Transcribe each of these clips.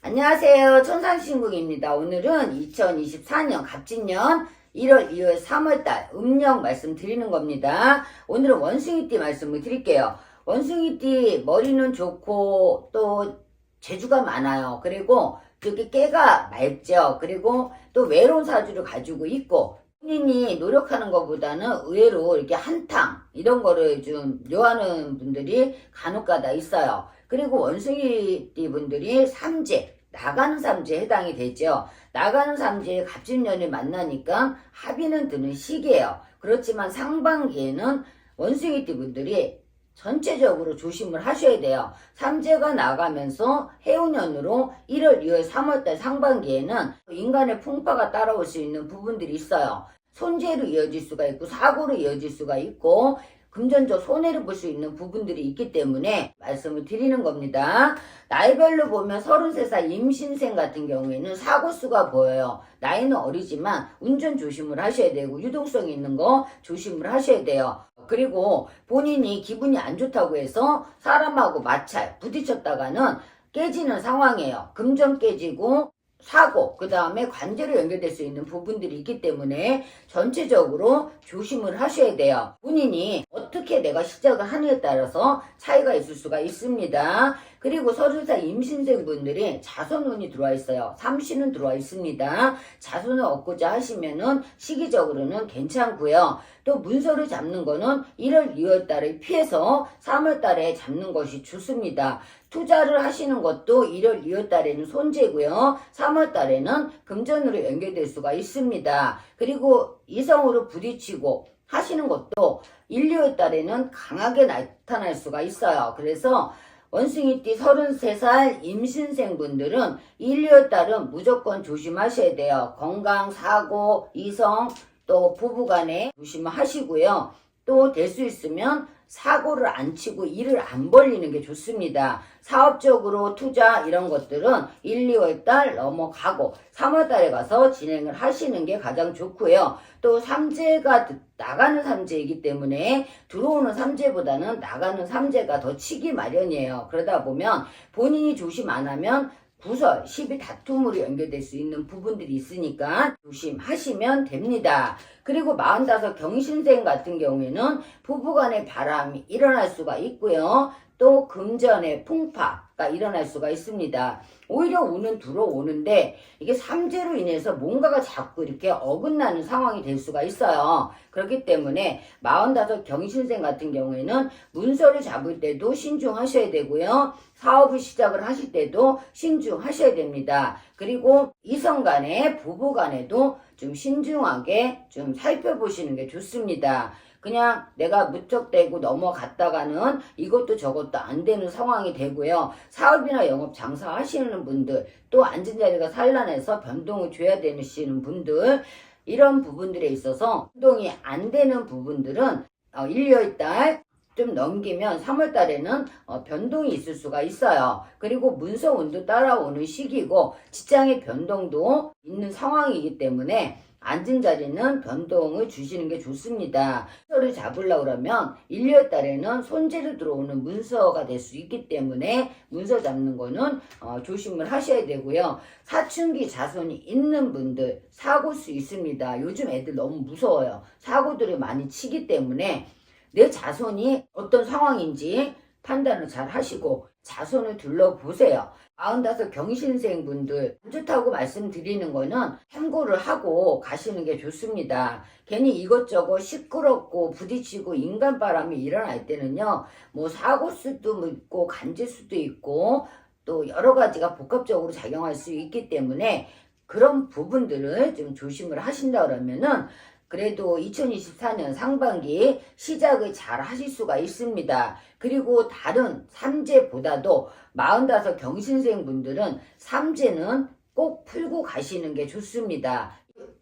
안녕하세요. 천상신국입니다. 오늘은 2024년 갑진년 1월, 2월, 3월달 음력 말씀 드리는 겁니다. 오늘은 원숭이띠 말씀을 드릴게요. 원숭이띠 머리는 좋고 또 재주가 많아요. 그리고 여기 깨가 맑죠. 그리고 또 외로운 사주를 가지고 있고 본인이 노력하는 것보다는 의외로 이렇게 한탕 이런 거를 좀 요하는 분들이 간혹가다 있어요. 그리고 원숭이띠 분들이 삼재 나가는 삼재에 해당이 되죠. 나가는 삼재에 갑진년이 만나니까 합의는 드는 시기예요. 그렇지만 상반기에는 원숭이띠 분들이 전체적으로 조심을 하셔야 돼요. 삼재가 나가면서 해운년으로 1월, 2월, 3월달 상반기에는 인간의 풍파가 따라올 수 있는 부분들이 있어요. 손재로 이어질 수가 있고 사고로 이어질 수가 있고 금전적 손해를 볼 수 있는 부분들이 있기 때문에 말씀을 드리는 겁니다. 나이별로 보면 33살 임신생 같은 경우에는 사고수가 보여요. 나이는 어리지만 운전 조심을 하셔야 되고 유동성 있는 거 조심을 하셔야 돼요. 그리고 본인이 기분이 안 좋다고 해서 사람하고 마찰 부딪혔다가는 깨지는 상황이에요. 금전 깨지고 사고, 그 다음에 관제로 연결될 수 있는 부분들이 있기 때문에 전체적으로 조심을 하셔야 돼요. 본인이 어떻게 내가 시작을 하느냐에 따라서 차이가 있을 수가 있습니다. 그리고 30살 임신생 분들이 자손운이 들어와 있어요. 삼신은 들어와 있습니다. 자손을 얻고자 하시면은 시기적으로는 괜찮고요. 또 문서를 잡는 거는 1월, 2월 달에 피해서 3월 달에 잡는 것이 좋습니다. 투자를 하시는 것도 1월, 2월 달에는 손재고요. 3월 달에는 금전으로 연결될 수가 있습니다. 그리고 이성으로 부딪히고 하시는 것도 1, 2월 달에는 강하게 나타날 수가 있어요. 그래서 원숭이띠 33살 임신생 분들은 1, 2월 달은 무조건 조심하셔야 돼요. 건강, 사고, 이성, 또 부부간에 조심하시고요. 또 될 수 있으면 사고를 안 치고 일을 안 벌리는 게 좋습니다. 사업적으로 투자 이런 것들은 1, 2월 달 넘어가고 3월 달에 가서 진행을 하시는 게 가장 좋고요. 또 삼재가 나가는 삼재이기 때문에 들어오는 삼재보다는 나가는 삼재가 더 치기 마련이에요. 그러다 보면 본인이 조심 안 하면 구설, 시비 다툼으로 연결될 수 있는 부분들이 있으니까 조심하시면 됩니다. 그리고 45 경신생 같은 경우에는 부부간의 바람이 일어날 수가 있고요. 또 금전의 풍파 가 일어날 수가 있습니다. 오히려 운은 들어오는데 이게 삼재로 인해서 뭔가가 자꾸 이렇게 어긋나는 상황이 될 수가 있어요. 그렇기 때문에 45 경신생 같은 경우에는 문서를 잡을 때도 신중하셔야 되고요. 사업을 시작을 하실 때도 신중하셔야 됩니다. 그리고 이성 간에 부부 간에도 좀 신중하게 좀 살펴보시는 게 좋습니다. 그냥 내가 무턱대고 넘어갔다가는 이것도 저것도 안 되는 상황이 되고요. 사업이나 영업 장사 하시는 분들, 또 앉은 자리가 산란해서 변동을 줘야 되시는 분들, 이런 부분들에 있어서 변동이 안 되는 부분들은 어, 1, 2월 달 좀 넘기면 3월 달에는 어, 변동이 있을 수가 있어요. 그리고 문서 운도 따라오는 시기고 직장의 변동도 있는 상황이기 때문에 앉은 자리는 변동을 주시는 게 좋습니다. 문서를 잡으려고 그러면 1, 2월 달에는 손재로 들어오는 문서가 될 수 있기 때문에 문서 잡는 거는 어, 조심을 하셔야 되고요. 사춘기 자손이 있는 분들 사고 수 있습니다. 요즘 애들 너무 무서워요. 사고들이 많이 치기 때문에 내 자손이 어떤 상황인지 판단을 잘 하시고 자손을 둘러보세요. 45 경신생 분들 안 좋다고 말씀드리는 거는 참고를 하고 가시는 게 좋습니다. 괜히 이것저것 시끄럽고 부딪히고 인간 바람이 일어날 때는요. 뭐 사고 수도 있고 간질 수도 있고 또 여러 가지가 복합적으로 작용할 수 있기 때문에 그런 부분들을 좀 조심을 하신다 그러면은 그래도 2024년 상반기 시작을 잘 하실 수가 있습니다. 그리고 다른 삼재보다도 45 경신생 분들은 삼재는 꼭 풀고 가시는 게 좋습니다.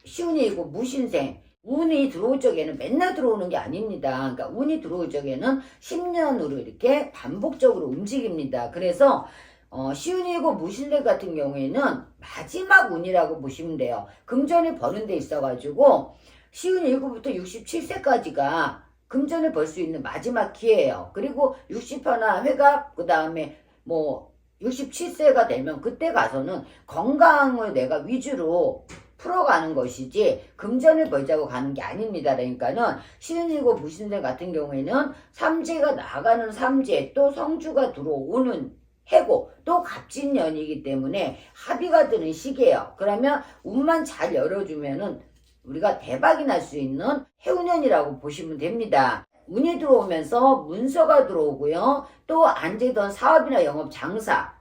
시운이고 무신생 운이 들어올 적에는 맨날 들어오는 게 아닙니다. 그러니까 운이 들어올 적에는 10년으로 이렇게 반복적으로 움직입니다. 그래서 어, 시운이고 무신생 같은 경우에는 마지막 운이라고 보시면 돼요. 금전이 버는 데 있어가지고 시운 1구부터 67세까지가 금전을 벌 수 있는 마지막 기회예요. 그리고 60회나 회갑 그 다음에 뭐 67세가 되면 그때 가서는 건강을 내가 위주로 풀어가는 것이지 금전을 벌자고 가는 게 아닙니다. 그러니까는 신일고 무신들 같은 경우에는 삼재가 나가는 삼재 또 성주가 들어오는 해고 또 갑진년이기 때문에 합의가 드는 시기예요. 그러면 운만 잘 열어주면은 우리가 대박이 날 수 있는 해운년이라고 보시면 됩니다. 운이 들어오면서 문서가 들어오고요. 또 안 되던 사업이나 영업 장사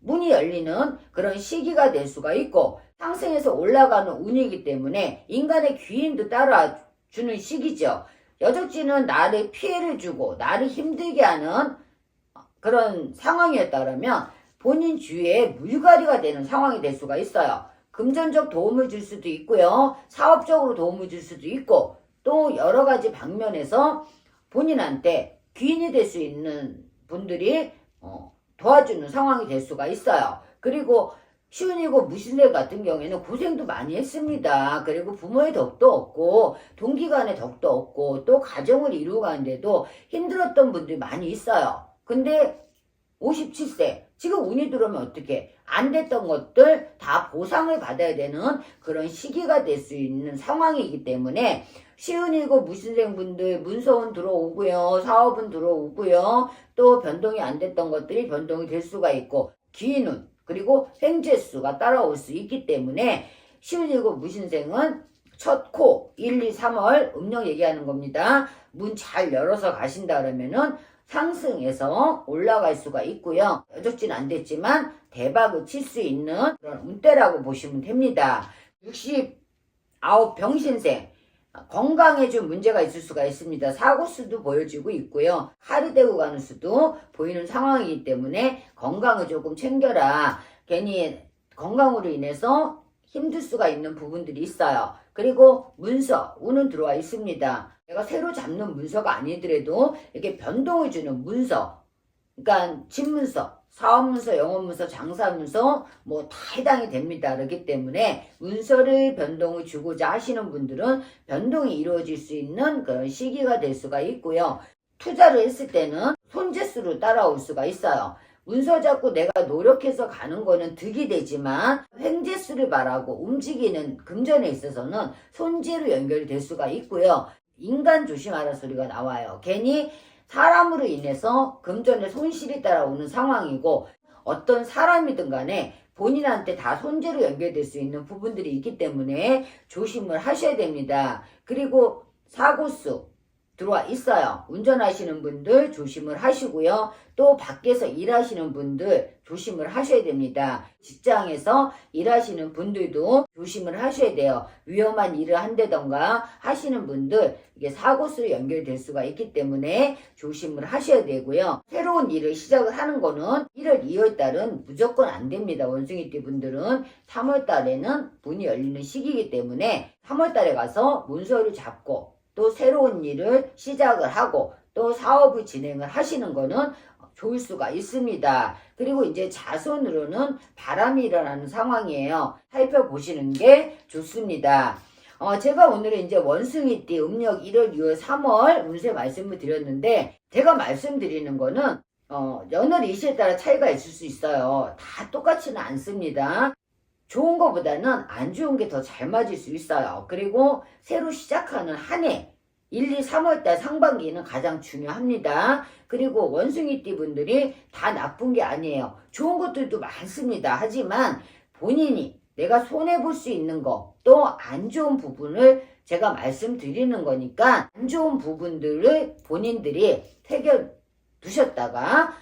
문이 열리는 그런 시기가 될 수가 있고 상승해서 올라가는 운이기 때문에 인간의 귀인도 따라주는 시기죠. 여적지는 나를 피해를 주고 나를 힘들게 하는 그런 상황이었다면 본인 주위에 물갈이가 되는 상황이 될 수가 있어요. 금전적 도움을 줄 수도 있고요. 사업적으로 도움을 줄 수도 있고 또 여러 가지 방면에서 본인한테 귀인이 될 수 있는 분들이 어, 도와주는 상황이 될 수가 있어요. 그리고 시운이고 무신들 같은 경우에는 고생도 많이 했습니다. 그리고 부모의 덕도 없고 동기간의 덕도 없고 또 가정을 이루고 가는데도 힘들었던 분들이 많이 있어요. 근데 57세 지금 운이 들어오면 어떻게 안 됐던 것들 다 보상을 받아야 되는 그런 시기가 될 수 있는 상황이기 때문에 시운이고 무신생분들 문서운 들어오고요. 사업은 들어오고요. 또 변동이 안 됐던 것들이 변동이 될 수가 있고 기인운 그리고 횡재수가 따라올 수 있기 때문에 시운이고 무신생은 첫 코 1, 2, 3월 음력 얘기하는 겁니다. 문 잘 열어서 가신다 그러면은 상승해서 올라갈 수가 있고요. 여적지는 안 됐지만 대박을 칠 수 있는 그런 운대라고 보시면 됩니다. 69 병신생 건강에 좀 문제가 있을 수가 있습니다. 사고 수도 보여지고 있고요. 하루 대고 가는 수도 보이는 상황이기 때문에 건강을 조금 챙겨라. 괜히 건강으로 인해서 힘들 수가 있는 부분들이 있어요. 그리고 문서, 운은 들어와 있습니다. 내가 새로 잡는 문서가 아니더라도 이렇게 변동을 주는 문서, 그러니까 집문서, 사업문서, 영업문서, 장사문서 뭐 다 해당이 됩니다. 그렇기 때문에 문서를 변동을 주고자 하시는 분들은 변동이 이루어질 수 있는 그런 시기가 될 수가 있고요. 투자를 했을 때는 손재수로 따라올 수가 있어요. 문서 잡고 내가 노력해서 가는 거는 득이 되지만 횡재수를 말하고 움직이는 금전에 있어서는 손재로 연결이 될 수가 있고요. 인간 조심하라 소리가 나와요. 괜히 사람으로 인해서 금전에 손실이 따라오는 상황이고 어떤 사람이든 간에 본인한테 다 손재로 연결될 수 있는 부분들이 있기 때문에 조심을 하셔야 됩니다. 그리고 사고수 들어와 있어요. 운전하시는 분들 조심을 하시고요. 또 밖에서 일하시는 분들 조심을 하셔야 됩니다. 직장에서 일하시는 분들도 조심을 하셔야 돼요. 위험한 일을 한다던가 하시는 분들 이게 사고수로 연결될 수가 있기 때문에 조심을 하셔야 되고요. 새로운 일을 시작을 하는 거는 1월, 2월 달은 무조건 안 됩니다. 원숭이띠 분들은 3월 달에는 문이 열리는 시기이기 때문에 3월 달에 가서 문서를 잡고 또 새로운 일을 시작을 하고 또 사업을 진행을 하시는 거는 좋을 수가 있습니다. 그리고 이제 자손으로는 바람이 일어나는 상황이에요. 살펴보시는 게 좋습니다. 어, 제가 오늘은 이제 원숭이띠 음력 1월, 2월, 3월 운세 말씀을 드렸는데 제가 말씀드리는 거는 어, 연월 일시에 따라 차이가 있을 수 있어요. 다 똑같지는 않습니다. 좋은 것보다는 안 좋은 게 더 잘 맞을 수 있어요. 그리고 새로 시작하는 한 해, 1, 2, 3월 달 상반기는 가장 중요합니다. 그리고 원숭이띠 분들이 다 나쁜 게 아니에요. 좋은 것들도 많습니다. 하지만 본인이 내가 손해볼 수 있는 거, 또 안 좋은 부분을 제가 말씀드리는 거니까 안 좋은 부분들을 본인들이 새겨 두셨다가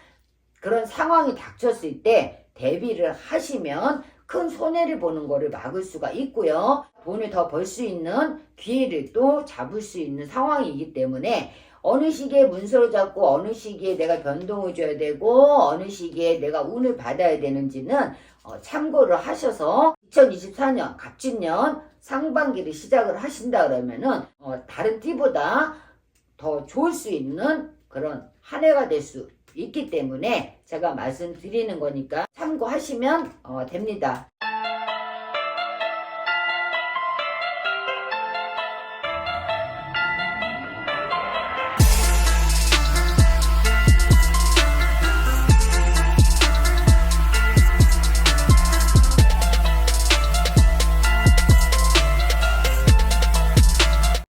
그런 상황이 닥쳤을 때 대비를 하시면 큰 손해를 보는 거를 막을 수가 있고요. 돈을 더 벌 수 있는 기회를 또 잡을 수 있는 상황이기 때문에 어느 시기에 문서를 잡고 어느 시기에 내가 변동을 줘야 되고 어느 시기에 내가 운을 받아야 되는지는 어, 참고를 하셔서 2024년 갑진년 상반기를 시작을 하신다 그러면은 어, 다른 띠보다 더 좋을 수 있는 그런 한 해가 될 수 있기 때문에 제가 말씀드리는 거니까 참고하시면 어, 됩니다.